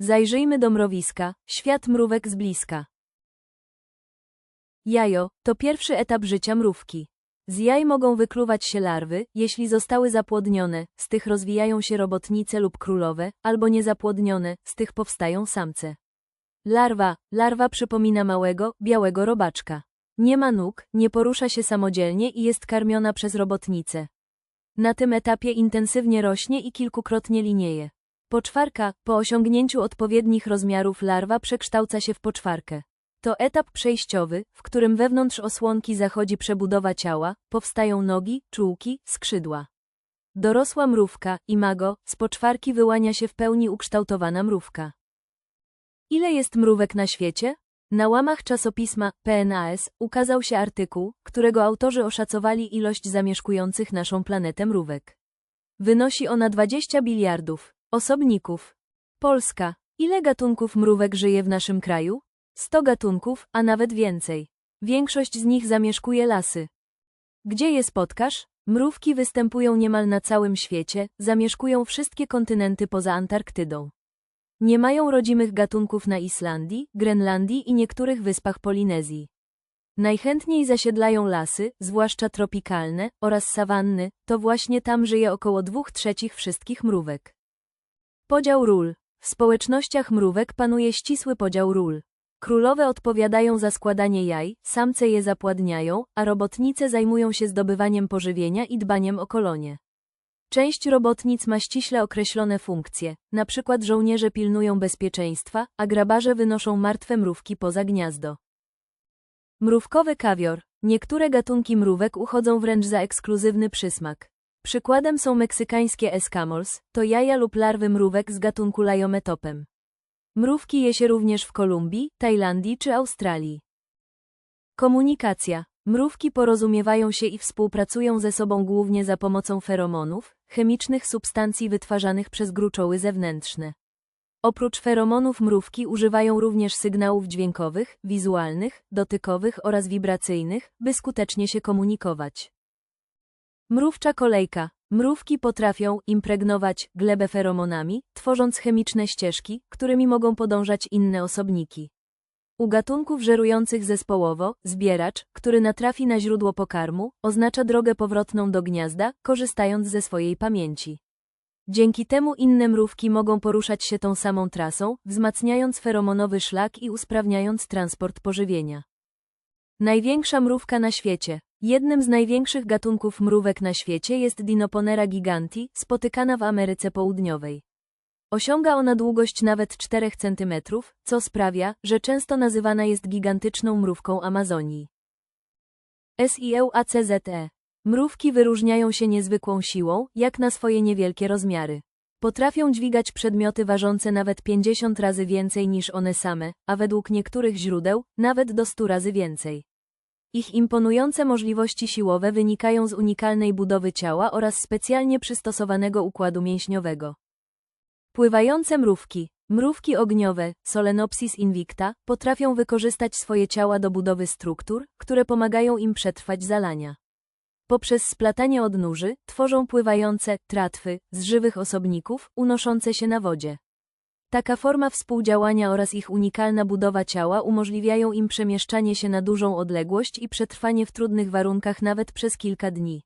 Zajrzyjmy do mrowiska, świat mrówek z bliska. Jajo to pierwszy etap życia mrówki. Z jaj mogą wykluwać się larwy, jeśli zostały zapłodnione, z tych rozwijają się robotnice lub królowe, albo niezapłodnione, z tych powstają samce. Larwa, larwa przypomina małego, białego robaczka. Nie ma nóg, nie porusza się samodzielnie i jest karmiona przez robotnicę. Na tym etapie intensywnie rośnie i kilkukrotnie linieje. Poczwarka, po osiągnięciu odpowiednich rozmiarów larwa przekształca się w poczwarkę. To etap przejściowy, w którym wewnątrz osłonki zachodzi przebudowa ciała, powstają nogi, czułki, skrzydła. Dorosła mrówka, imago, z poczwarki wyłania się w pełni ukształtowana mrówka. Ile jest mrówek na świecie? Na łamach czasopisma PNAS ukazał się artykuł, którego autorzy oszacowali ilość zamieszkujących naszą planetę mrówek. Wynosi ona 20 biliardów osobników. Polska. Ile gatunków mrówek żyje w naszym kraju? 100 gatunków, a nawet więcej. Większość z nich zamieszkuje lasy. Gdzie je spotkasz? Mrówki występują niemal na całym świecie, zamieszkują wszystkie kontynenty poza Antarktydą. Nie mają rodzimych gatunków na Islandii, Grenlandii i niektórych wyspach Polinezji. Najchętniej zasiedlają lasy, zwłaszcza tropikalne, oraz sawanny, to właśnie tam żyje około dwóch trzecich wszystkich mrówek. Podział ról. W społecznościach mrówek panuje ścisły podział ról. Królowe odpowiadają za składanie jaj, samce je zapładniają, a robotnice zajmują się zdobywaniem pożywienia i dbaniem o kolonie. Część robotnic ma ściśle określone funkcje, na przykład żołnierze pilnują bezpieczeństwa, a grabarze wynoszą martwe mrówki poza gniazdo. Mrówkowy kawior. Niektóre gatunki mrówek uchodzą wręcz za ekskluzywny przysmak. Przykładem są meksykańskie escamols, to jaja lub larwy mrówek z gatunku Lajometopem. Mrówki je się również w Kolumbii, Tajlandii czy Australii. Komunikacja. Mrówki porozumiewają się i współpracują ze sobą głównie za pomocą feromonów, chemicznych substancji wytwarzanych przez gruczoły zewnętrzne. Oprócz feromonów mrówki używają również sygnałów dźwiękowych, wizualnych, dotykowych oraz wibracyjnych, by skutecznie się komunikować. Mrówcza kolejka. Mrówki potrafią impregnować glebę feromonami, tworząc chemiczne ścieżki, którymi mogą podążać inne osobniki. U gatunków żerujących zespołowo, zbieracz, który natrafi na źródło pokarmu, oznacza drogę powrotną do gniazda, korzystając ze swojej pamięci. Dzięki temu inne mrówki mogą poruszać się tą samą trasą, wzmacniając feromonowy szlak i usprawniając transport pożywienia. Największa mrówka na świecie. Jednym z największych gatunków mrówek na świecie jest Dinoponera giganti, spotykana w Ameryce Południowej. Osiąga ona długość nawet 4 cm, co sprawia, że często nazywana jest gigantyczną mrówką Amazonii. SIEUACZE. Mrówki wyróżniają się niezwykłą siłą, jak na swoje niewielkie rozmiary. Potrafią dźwigać przedmioty ważące nawet 50 razy więcej niż one same, a według niektórych źródeł, nawet do 100 razy więcej. Ich imponujące możliwości siłowe wynikają z unikalnej budowy ciała oraz specjalnie przystosowanego układu mięśniowego. Pływające mrówki. Mrówki ogniowe, Solenopsis invicta, potrafią wykorzystać swoje ciała do budowy struktur, które pomagają im przetrwać zalania. Poprzez splatanie odnóży, tworzą pływające tratwy z żywych osobników, unoszące się na wodzie. Taka forma współdziałania oraz ich unikalna budowa ciała umożliwiają im przemieszczanie się na dużą odległość i przetrwanie w trudnych warunkach nawet przez kilka dni.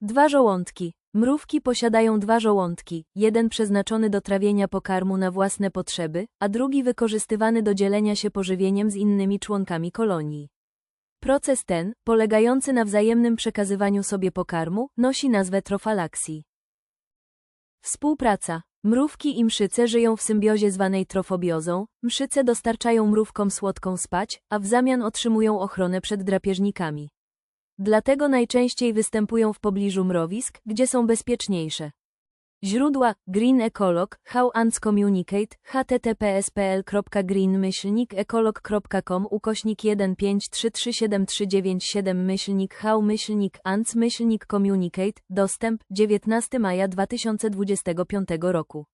Dwa żołądki. Mrówki posiadają dwa żołądki, jeden przeznaczony do trawienia pokarmu na własne potrzeby, a drugi wykorzystywany do dzielenia się pożywieniem z innymi członkami kolonii. Proces ten, polegający na wzajemnym przekazywaniu sobie pokarmu, nosi nazwę trofalaksji. Współpraca. Mrówki i mszyce żyją w symbiozie zwanej trofobiozą, mszyce dostarczają mrówkom słodką spać, a w zamian otrzymują ochronę przed drapieżnikami. Dlatego najczęściej występują w pobliżu mrowisk, gdzie są bezpieczniejsze. Źródła Green Ecolog, How Ants Communicate, https://green-ecolog.com ukośnik 153373997 myślnik How myślnik Ants myślnik Communicate, dostęp 19 maja 2025 roku.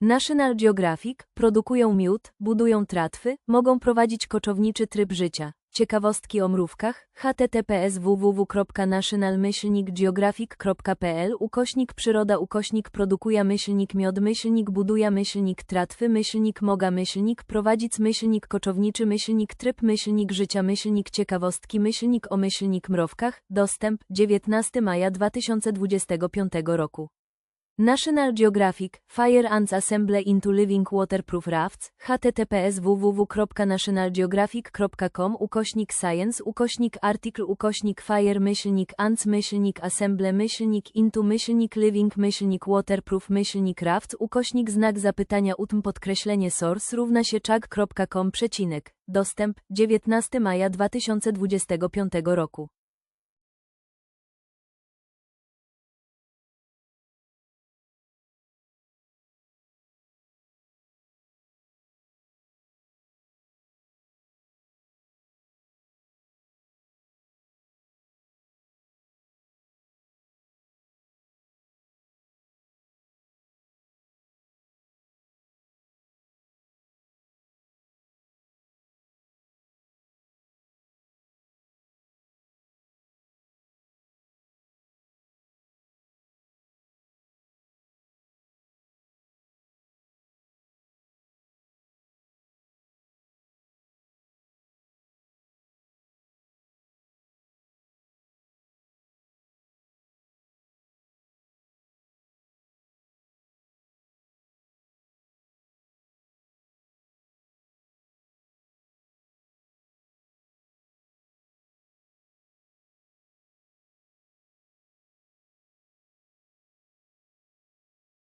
National Geographic, produkują miód, budują tratwy, mogą prowadzić koczowniczy tryb życia, Ciekawostki o mrówkach? Https www.nationalmyślnikgeographic.pl ukośnik przyroda ukośnik produkuje myślnik miod myślnik buduje myślnik tratwy myślnik moga myślnik prowadzic myślnik koczowniczy myślnik tryb myślnik życia myślnik ciekawostki myślnik o myślnik mrówkach. Dostęp 19 maja 2025 roku National Geographic, Fire Ants Assemble into Living Waterproof Rafts, https www.nationalgeographic.com ukośnik science ukośnik article ukośnik fire myślnik ants myślnik assemble myślnik into myślnik living myślnik waterproof myślnik raft ukośnik znak zapytania utm podkreślenie source równa się czag.com przecinek, dostęp 19 maja 2025 roku.